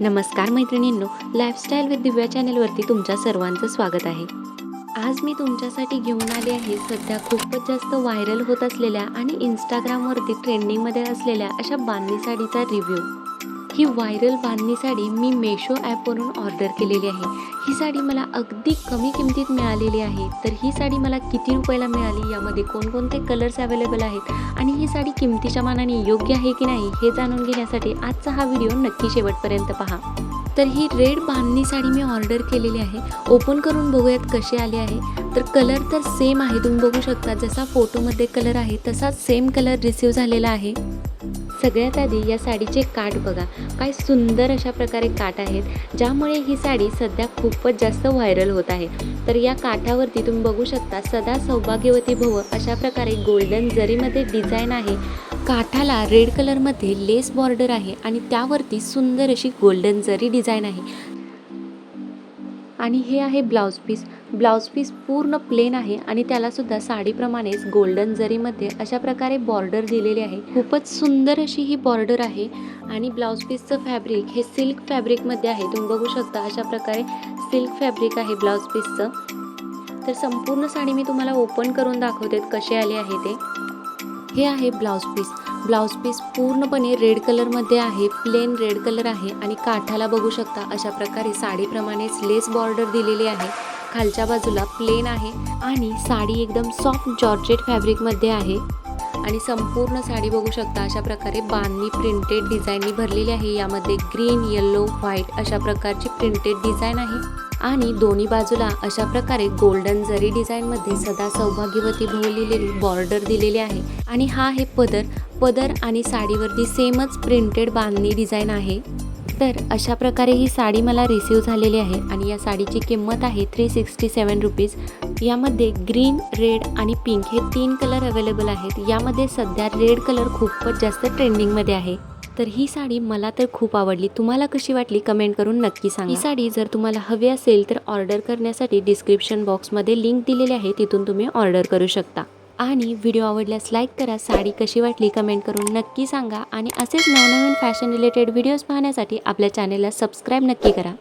नमस्कार मैत्रिणींनो lifestyle with दिव्या चॅनेलवरती तुमच्या सर्वांचं स्वागत आहे. आज मी तुमच्यासाठी घेऊन आले आहे सध्या खूपच जास्त व्हायरल होत असलेल्या आणि इंस्टाग्रामवरती ट्रेंडिंगमध्ये असलेल्या अशा बांधणी साडीचा रिव्ह्यू ही व्हायरल बांधणी साडी मी मेशो ॲपवरून ऑर्डर केलेली आहे. ही साडी मला अगदी कमी किमतीत मिळालेली आहे. तर ही साडी मला किती रुपयाला मिळाली? यामध्ये कोणकोणते कलर्स अवेलेबल आहेत? आणि ही साडी किमतीच्या मानाने योग्य आहे की नाही हे जाणून घेण्यासाठी आजचा हा व्हिडिओ नक्की शेवटपर्यंत पहा. तर ही रेड बांधणी साडी मी ऑर्डर केलेली आहे. ओपन करून बघूयात कशी आली आहे. तर कलर तर सेम आहे तुम्ही बघू शकता. जसा फोटोमध्ये कलर आहे तसाच सेम कलर रिसीव झालेला आहे. सगळ्यात आधी या साडीचे काठ बघा. काय सुंदर अशा प्रकारे काठ आहेत ज्यामुळे ही साडी सध्या खूपच जास्त व्हायरल होत आहे. तर या काठावरती तुम्ही बघू शकता सदा सौभाग्यवती भव अशा प्रकारे गोल्डन जरीमध्ये डिझाईन आहे. काठाला रेड कलरमध्ये लेस बॉर्डर आहे आणि त्यावरती सुंदर अशी गोल्डन जरी डिझाईन आहे. आणि हे आहे ब्लाऊज पीस. ब्लाऊज पीस पूर्ण प्लेन आहे आणि त्यालासुद्धा साडीप्रमाणेच गोल्डन जरीमध्ये अशा प्रकारे बॉर्डर दिलेली आहे. खूपच सुंदर अशी ही बॉर्डर आहे आणि ब्लाऊज पीसचं फॅब्रिक हे सिल्क फॅब्रिकमध्ये आहे. तुम्ही बघू शकता अशा प्रकारे सिल्क फॅब्रिक आहे ब्लाऊज पीसचं. तर संपूर्ण साडी मी तुम्हाला ओपन करून दाखवते कसे आले आहे ते. हे आहे ब्लाऊज पीस. ब्लाऊज पीस पूर्णपणे रेड कलरमध्ये आहे प्लेन रेड कलर आहे आणि काठाला बघू शकता अशा प्रकारे साडीप्रमाणेच लेस बॉर्डर दिलेली आहे. खालच्या बाजूला प्लेन आहे आणि साडी एकदम सॉफ्ट जॉर्जेट फॅब्रिकमध्ये आहे. आणि संपूर्ण साडी बघू शकता अशा प्रकारे बांधणी प्रिंटेड डिझाईननी भरलेली आहे. यामध्ये ग्रीन येल्लो व्हाईट अशा प्रकारची प्रिंटेड डिझाईन आहे. आणि दोन्ही बाजूला अशा प्रकारे गोल्डन जरी डिझाईनमध्ये सदा सौभाग्यवती भव लिहिलेली बॉर्डर दिलेली आहे. आणि हा आहे पदर. पदर आणि साडीवरती सेमच प्रिंटेड बांधणी डिझाईन आहे. तर अशा प्रकारे ही साडी मला रिसीव झालेली आहे आणि या साडीची किंमत आहे थ्री सिक्स्टी सेवन रुपीज यामध्ये ग्रीन रेड आणि पिंक हे तीन कलर अवेलेबल आहेत. यामध्ये सध्या रेड कलर खूपच जास्त ट्रेंडिंगमध्ये आहे. तर ही साडी मला तर खूप आवडली. तुम्हाला कशी वाटली कमेंट करून नक्की सांगा. ही साडी जर तुम्हाला हवी असेल तर ऑर्डर करण्यासाठी डिस्क्रिप्शन बॉक्समध्ये लिंक दिलेली आहे तिथून तुम्ही ऑर्डर करू शकता. आणि व्हिडिओ आवडल्यास लाईक करा साडी कशी वाटली कमेंट करून नक्की सांगा. आणि असेच नवनवीन फॅशन रिलेटेड व्हिडिओज पाहण्यासाठी आपल्या चॅनेलला सबस्क्राईब नक्की करा.